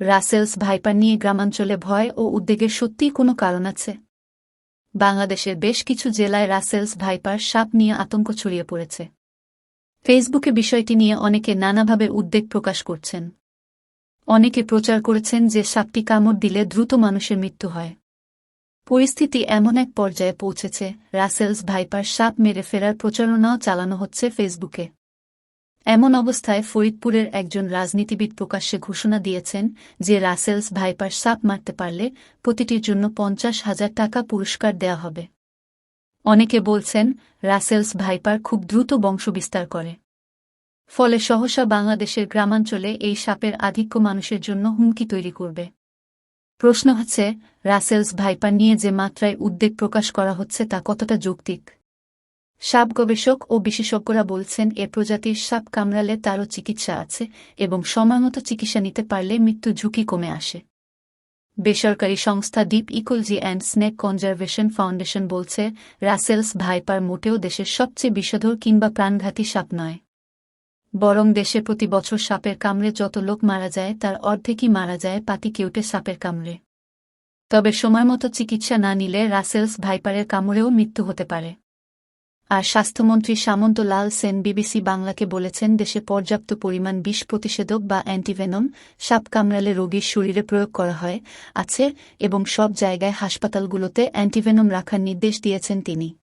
Russell's viper নিয়ে গ্রামাঞ্চলে ভয় ও উদ্বেগের সত্যিই কোনো কারণ আছে। বাংলাদেশের বেশ কিছু জেলায় রাসেলস ভাইপার সাপ নিয়ে আতঙ্ক ছড়িয়ে পড়েছে। ফেসবুকে বিষয়টি নিয়ে অনেকে নানাভাবে উদ্বেগ প্রকাশ করছেন। অনেকে প্রচার করেছেন যে সাপটি কামড় দিলে দ্রুত মানুষের মৃত্যু হয়। পরিস্থিতি এমন এক পর্যায়ে পৌঁছেছে, রাসেলস ভাইপার সাপ মেরে ফেরার প্রচারণাও চালানো হচ্ছে ফেসবুকে। এমন অবস্থায় ফরিদপুরের একজন রাজনীতিবিদ প্রকাশ্যে ঘোষণা দিয়েছেন যে রাসেলস ভাইপার সাপ মারতে পারলে প্রতিটির জন্য পঞ্চাশ হাজার টাকা পুরস্কার দেয়া হবে। অনেকে বলছেন, রাসেলস ভাইপার খুব দ্রুত বংশবিস্তার করে। ফলে সহসা বাংলাদেশের গ্রামাঞ্চলে এই সাপের আধিক্য মানুষের জন্য হুমকি তৈরি করবে। প্রশ্ন হচ্ছে, রাসেলস ভাইপার নিয়ে যে মাত্রায় উদ্বেগ প্রকাশ করা হচ্ছে তা কতটা যৌক্তিক? সাপ গবেষক ও বিশেষজ্ঞরা বলছেন, এ প্রজাতির সাপ কামড়ালে তারও চিকিৎসা আছে এবং সময়মতো চিকিৎসা নিতে পারলে মৃত্যু ঝুঁকি কমে আসে। বেসরকারি সংস্থা deep ecology and snake conservation foundation বলছে, রাসেলস ভাইপার মোটেও দেশের সবচেয়ে বিষধর কিংবা প্রাণঘাতী সাপ নয়। বরং দেশে প্রতি বছর সাপের কামড়ে যত লোক মারা যায়, তার অর্ধেকই মারা যায় পাতি কেউটে সাপের কামড়ে। তবে সময়মতো চিকিৎসা না নিলে রাসেলস ভাইপারের কামড়েও মৃত্যু হতে পারে। আর স্বাস্থ্যমন্ত্রী সামন্ত লাল সেন বিবিসি বাংলাকে বলেছেন, দেশে পর্যাপ্ত পরিমাণ বিষ প্রতিষেধক বা অ্যান্টিভেনম, সাপ কামড়ালে রোগীর শরীরে প্রয়োগ করা হয়, আছে, এবং সব জায়গায় হাসপাতালগুলোতে অ্যান্টিভেনম রাখার নির্দেশ দিয়েছেন তিনি।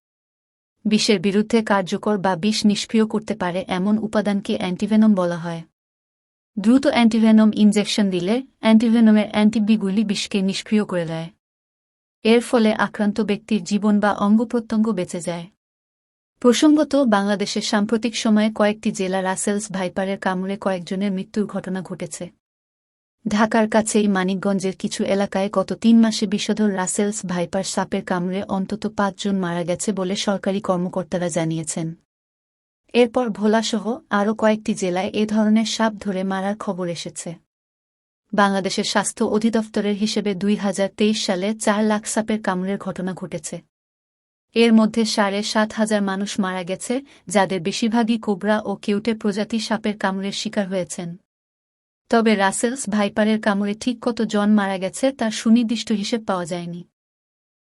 বিষের বিরুদ্ধে কার্যকর বা বিষ নিষ্ক্রিয় করতে পারে এমন উপাদানকে অ্যান্টিভেনম বলা হয়। দ্রুত অ্যান্টিভেনম ইনজেকশন দিলে অ্যান্টিভেনমের অ্যান্টিবিগুলি বিষকে নিষ্ক্রিয় করে দেয়। এর ফলে আক্রান্ত ব্যক্তির জীবন বা অঙ্গ প্রত্যঙ্গ বেঁচে যায়। প্রসঙ্গত, বাংলাদেশের সাম্প্রতিক সময়ে কয়েকটি জেলা রাসেলস ভাইপারের কামড়ে কয়েকজনের মৃত্যুর ঘটনা ঘটেছে। ঢাকার কাছেই মানিকগঞ্জের কিছু এলাকায় গত তিন মাসে বিষধর রাসেলস ভাইপার সাপের কামড়ে অন্তত পাঁচজন মারা গেছে বলে সরকারি কর্মকর্তারা জানিয়েছেন। এরপর ভোলাসহ আরও কয়েকটি জেলায় এ ধরনের সাপ ধরে মারার খবর এসেছে। বাংলাদেশের স্বাস্থ্য অধিদপ্তরের হিসেবে দুই হাজার তেইশ সালে চার লাখ সাপের কামড়ের ঘটনা ঘটেছে। এর মধ্যে সাড়ে সাত হাজার মানুষ মারা গেছে, যাদের বেশিরভাগই কোবরা ও কেউটে প্রজাতি সাপের কামড়ের শিকার হয়েছেন। তবে রাসেলস ভাইপারের কামড়ে ঠিক কত জন মারা গেছে তা সুনির্দিষ্ট হিসেব পাওয়া যায়নি।